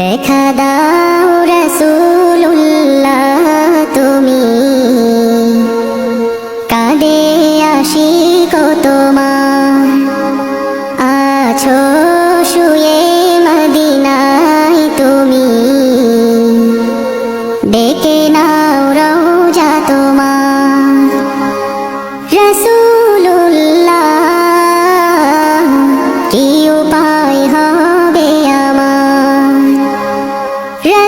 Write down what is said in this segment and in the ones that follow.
দেখা দাও রসুল্লাহ তুমি। কাদে আসি কো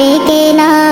ডেকে না